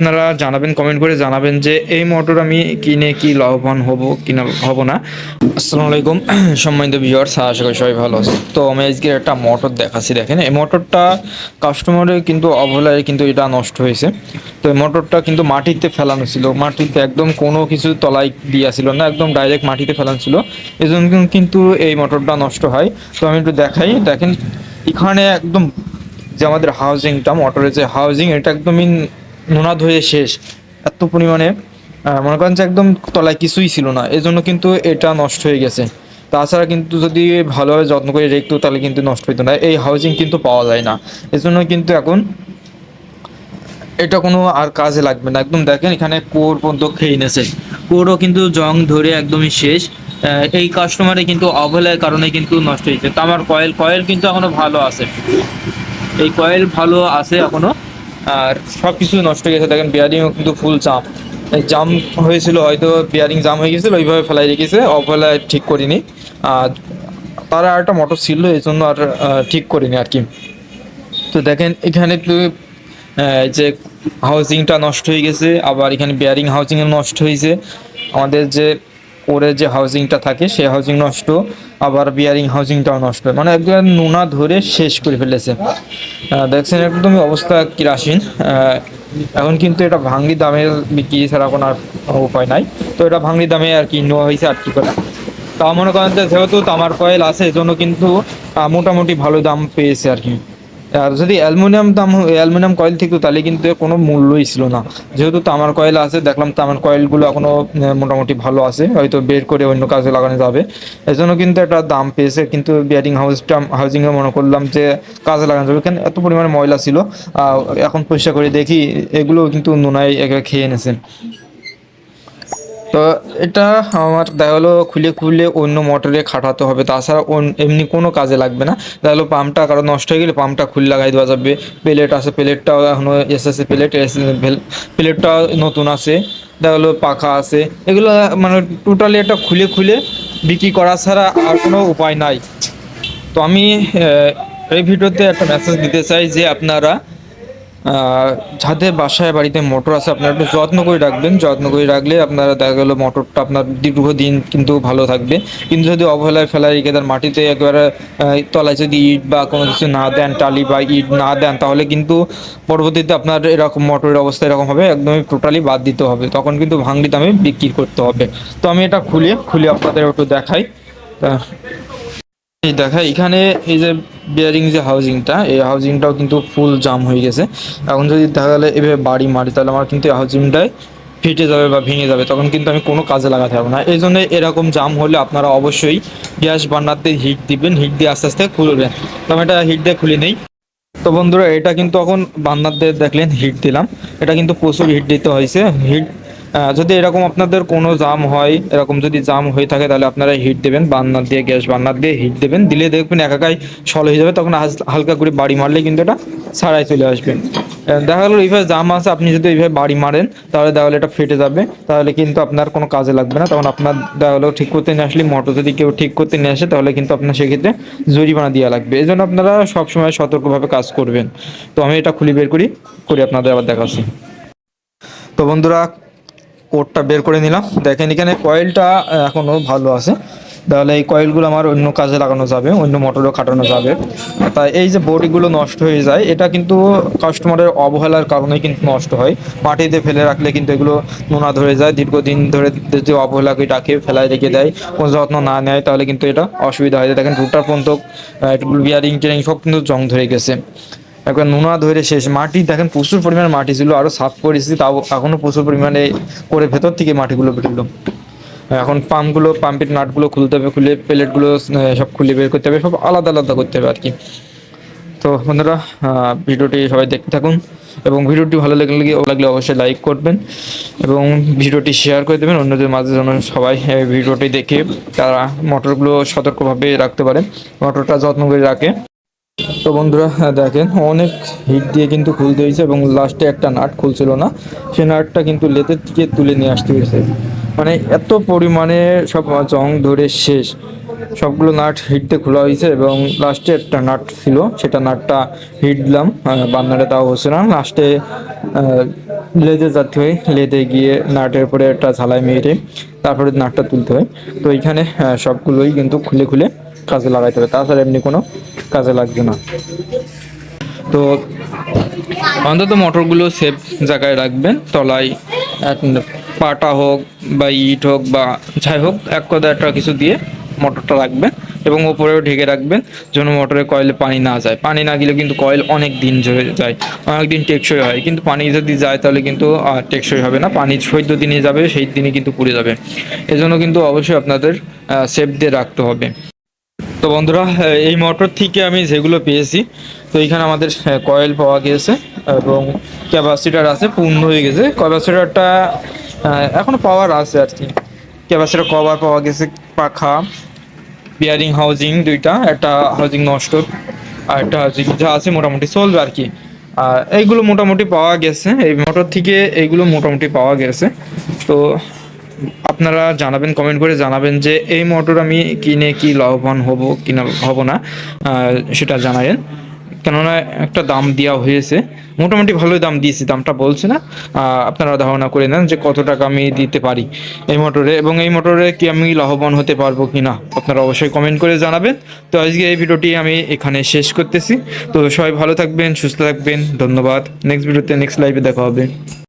আপনারা জানাবেন কমেন্ট করে জানাবেন যে এই মোটর আমি কিনে কি লাভবান হব, কিনা হব না। আসসালামু আলাইকুম, সম্মানিত ভিউয়ার্স আশা করি সবাই ভালো আছে তো আমি আজকে একটা মোটর দেখাচ্ছি, দেখেন। এই মোটরটা কাস্টমারের কিন্তু অবহেলায় কিন্তু এটা নষ্ট হয়েছে। তো এই মোটরটা কিন্তু মাটিতে ফেলানো ছিল। মাটিতে একদম কোনো কিছু তলায় দিয়া ছিল না, একদম ডাইরেক্ট মাটিতে ফেলানো ছিল। এই জন্য কিন্তু এই মোটরটা নষ্ট হয়। তো আমি একটু দেখাই, দেখেন, এখানে একদম যে আমাদের হাউজিংটা মোটরের যে হাউজিং এটা একদমই নোনা ধরে শেষ। এত পরিমাণে মনে করেন যে একদম তলায় কিছুই ছিল না। এই জন্য কিন্তু এটা নষ্ট হয়ে গেছে। তাছাড়া কিন্তু যদি ভালোভাবে যত্ন করে রেখতো, তাহলে কিন্তু নষ্ট হতো না। এই হাউজিং কিন্তু পাওয়া যায় না। এই জন্য কিন্তু এখন এটা কোনো আর কাজে লাগবে না। একদম দেখেন এখানে কোর পর্যন্ত খেয়ে নেছে কোরও কিন্তু জং ধরে একদমই শেষ। এই কাস্টমারে কিন্তু অবহেলার কারণে কিন্তু নষ্ট হয়েছে। তো আমার কয়েল কয়েল কিন্তু এখনও ভালো আছে। এই কয়েল ভালো আছে এখনও। আর সব কিছু নষ্ট হয়ে গেছে। দেখেন বিয়ারিংও কিন্তু ফুল এই জাম হয়েছিল, হয়তো বিয়ারিং জাম হয়ে গেছিল ওইভাবে ফেলাই রেখেছে অবহেলায় ঠিক করিনি। আর তারা আর একটা মোটর ছিল, এই জন্য আর ঠিক করিনি আর কি। তো দেখেন, এখানে যে হাউজিংটা নষ্ট হয়ে গেছে, আবার এখানে বিয়ারিং হাউজিং নষ্ট হয়েছে। আমাদের যে ওরে যে হাউজিংটা থাকে সেই হাউজিং নষ্ট, আবার বিয়ারিং হাউজিংটাও নষ্ট। মানে একদম নোনা ধরে শেষ করে ফেলেছে। দেখছেন একদমই অবস্থা কিরাসীন। এখন কিন্তু এটা ভাঙ্গি দামে বিক্রি ছাড়া কোনো আর উপায় নাই। তো এটা ভাঙ্গি দামে আর কি নেওয়া হয়েছে আর কি করে। তা মনে করেন যেহেতু তামার কয়েল আছে, এজন্য কিন্তু মোটামুটি ভালো দাম পেয়েছে আর কি। আর যদি অ্যালুমিনিয়াম দাম অ্যালুমিনিয়াম কয়েল থাকতো তাহলে কিন্তু কোনো মূল্যই ছিল না। যেহেতু তামার কয়েল আছে দেখলাম তামার কয়েলগুলো এখনও আহ, মোটামুটি ভালো আছে। হয়তো বের করে অন্য কাজে লাগানো যাবে। এই জন্য কিন্তু একটা দাম পেয়েছে। কিন্তু বিয়ারিং হাউসটা হাউজিংয়ে মনে করলাম যে কাজে লাগানো যাবে। কেন এত পরিমাণে ময়লা ছিল? এখন পরিষ্কার করে দেখি এগুলো কিন্তু নুনায় একে খেয়ে এনেছে তো এটা আমার দেখা হলো খুলে খুলে অন্য মোটরে খাটাতে হবে। তাছাড়া এমনি কোনো কাজে লাগবে না। দেখা পাম্পটা কারও নষ্ট হয়ে গেলে পাম্পটা খুলে লাগাই দেওয়া যাবে। প্লেট আছে, প্লেটটাও এখনও এসএসসি প্লেট প্লেটটা নতুন আছে। দেখা পাখা আছে। এগুলো মানে টোটালি এটা খুলে খুলে বিক্রি করা ছাড়া আর কোনো উপায় নাই। তো আমি এই ভিডিওতে একটা মেসেজ দিতে চাই যে আপনারা যাদের বাসায় বাড়িতে মোটর আছে, আপনারা একটু যত্ন করে রাখবেন। যত্ন করে রাখলে আপনারা দেখা গেলো মোটরটা আপনার দীর্ঘদিন কিন্তু ভালো থাকবে। কিন্তু যদি অবহেলায় ফেলায় রেখে দেন, মাটিতে একবারে তলায় যদি ইট বা কোনো কিছু না দেন, টালি বা ইট না দেন, তাহলে কিন্তু পরবর্তীতে আপনার এরকম মোটরের অবস্থা এরকম হবে, একদমই টোটালি বাদ দিতে হবে। তখন কিন্তু ভাঙড়ি দামে বিক্রি করতে হবে। তো আমি এটা খুলে খুলে আপনাদের একটু দেখাই। এই দেখা, এখানে এই যে বিয়ারিং যে হাউজিংটা এই হাউজিংটাও কিন্তু ফুল জাম হয়ে গেছে। এখন যদি দেখা গেলে এভাবে বাড়ি মারি তাহলে আমার কিন্তু এই হাউজিংটায় ফেটে যাবে বা ভেঙে যাবে। তখন কিন্তু আমি কোনো কাজে লাগাতে পারব না। এই জন্য এরকম জাম হলে আপনারা অবশ্যই গ্যাস বার্নারতে হিট দিবেন। হিট দিয়ে আস্তে আস্তে খুলবেন তো আমি এটা হিট দিয়ে খুলে নেই। তো বন্ধুরা, এটা কিন্তু এখন বান্নারদের দেখলেন হিট দিলাম। এটা কিন্তু প্রচুর হিট দিতে হয়েছে। হিট যদি এরকম আপনাদের কোনো জাম হয়, এরকম যদি জাম হয়ে থাকে, তাহলে আপনারা হিট দেবেন, বান্নার দিয়ে, গ্যাস বান্নার দিয়ে হিট দেবেন। দিলে দেখবেন একাকাই সল হয়ে যাবে, তখন হালকা করে বাড়ি মারলে কিন্তু এটা ছাড়াই চলে আসবে। দেখা গেলো এইভাবে জাম আছে, আপনি যদি এইভাবে বাড়ি মারেন, তাহলে দেখা এটা ফেটে যাবে, তাহলে কিন্তু আপনার কোনো কাজে লাগবে না। তখন আপনার দেখা গেলো ঠিক করতে নিয়ে আসলে মোটর যদি কেউ ঠিক করতে নিয়ে আসে, তাহলে কিন্তু আপনার সেক্ষেত্রে জরিমানা দেওয়া লাগবে। এই জন্য আপনারা সবসময় সতর্কভাবে কাজ করবেন। তো আমি এটা খুলে, বের করি, করে আপনাদের আবার দেখাচ্ছি। তো বন্ধুরা কোডটা বের করে নিলাম। দেখেন, এখানে কয়েলটা এখনও ভালো আছে। তাহলে এই কয়েলগুলো আমার অন্য কাজে লাগানো যাবে, অন্য মোটরও খাটানো যাবে। তাই এই যে বডিগুলো নষ্ট হয়ে যায়, এটা কিন্তু কাস্টমারের অবহেলার কারণে কিন্তু নষ্ট হয়। মাটিতে ফেলে রাখলে কিন্তু এগুলো নোনা ধরে যায়, দীর্ঘদিন ধরে যদি অবহেলাকে ডাকে ফেলায় রেখে দেয়, কোনো যত্ন না নেয়, তাহলে কিন্তু এটা অসুবিধা হয়ে। দেখেন রুটার পর্যন্ত বিয়ারিং টিয়ারিং সব কিন্তু জং ধরে গেছে। একবার নোনা ধরে শেষ মাটি, দেখেন প্রচুর পরিমাণে মাটি ছিল, আরও সাফ করেছি, তাও এখনও প্রচুর পরিমাণে করে ভেতর থেকে মাটিগুলো বেরোলো এখন পাম্পগুলো, পাম্পের নাটগুলো খুলতে হবে, খুলে প্লেটগুলো সব খুলে বের করতে হবে, সব আলাদা আলাদা করতে হবে আর কি তো বন্ধুরা ভিডিওটি সবাই দেখতে থাকুন, এবং ভিডিওটি ভালো লাগলে লাগলে অবশ্যই লাইক করবেন, এবং ভিডিওটি শেয়ার করে দেবেন, অন্যদের মাঝে যেন সবাই ভিডিওটি দেখে তারা মোটরগুলো সতর্কভাবে রাখতে পারে, মোটরটা যত্ন করে রাখে। তো বন্ধুরা হ্যাঁ, দেখেন অনেক হিট দিয়ে কিন্তু খুলতে হয়েছে এবং লাস্টে একটা নাট খুলছিল না। সে নাটটা কিন্তু লেতের থেকে তুলে নিয়ে আসতে হয়েছে। মানে এত পরিমাণে সব জং ধরে শেষ। সবগুলো নাট হিটতে খোলা হয়েছে এবং লাস্টে একটা নাট ছিল সেটা নাটটা হিট দিলাম। বান্নারে তাও হচ্ছে না। লাস্টে লেদে যেতে হয় লেদে গিয়ে নাটের উপরে একটা ঝালাই মেরে তারপরে নাটটা তুলতে হয়। তো এইখানে আহ, সবগুলোই কিন্তু খুলে খুলে কাজে লাগাইতে হবে। তাছাড়া এমনি কোনো কাজে লাগবে না। তো অন্তত মোটরগুলো সেফ জায়গায় রাখবেন। তলায় পাটা হোক বা ইট হোক বা যাই হোক, এক কথা একটা কিছু দিয়ে মোটরটা রাখবেন এবং ওপরেও ঢেকে রাখবেন যেন মোটরে কয়েলে পানি না যায়। পানি না গেলে কিন্তু কয়েল অনেক দিন ধরে যায়, অনেক দিন টেকসই হয়। কিন্তু পানি যদি যায় তাহলে কিন্তু আর টেকসই হবে না। পানি চৈদ্দ দিনে যাবে, সেই দিনই কিন্তু পুড়ে যাবে। এজন্য কিন্তু অবশ্যই আপনাদের সেফ দিয়ে রাখতে হবে। তো বন্ধুরা এই মোটর থেকে আমি যেগুলো পেয়েছি, তো এখানে আমাদের কয়েল পাওয়া গিয়েছে এবং ক্যাপাসিটার আছে, পূর্ণ হয়ে গেছে। ক্যাপাসিটারটা এখনও পাওয়ার আছে আর কি। ক্যাপাসিটার কভার পাওয়া গেছে, পাখা বিয়ারিং হাউজিং দুইটা, একটা হাউজিং নষ্ট, আর একটা হাউজিং যা আছে মোটামুটি চলবে আর কি। আর এইগুলো মোটামুটি পাওয়া গেছে, এই মোটর থেকে এইগুলো মোটামুটি পাওয়া গেছে। তো আপনারা জানাবেন কমেন্ট করে জানাবেন যে এই মোটর আমি কিনে কি লাভবান হব কি না হব না সেটা জানাবেন কেননা একটা দাম দেওয়া হয়েছে, মোটামুটি ভালোই দাম দিয়েছি, দামটা বলছে না। আপনারা ধারণা করে নেন যে কত টাকা আমি দিতে পারি এই মোটরে এবং এই মোটরে কি আমি লাভবান হতে পারব কি না আপনারা অবশ্যই কমেন্ট করে জানাবেন। তো আজকে এই ভিডিওটি আমি এখানে শেষ করতেছি। তো সবাই ভালো থাকবেন, সুস্থ থাকবেন, ধন্যবাদ। নেক্সট ভিডিওতে নেক্সট লাইভে দেখা হবে।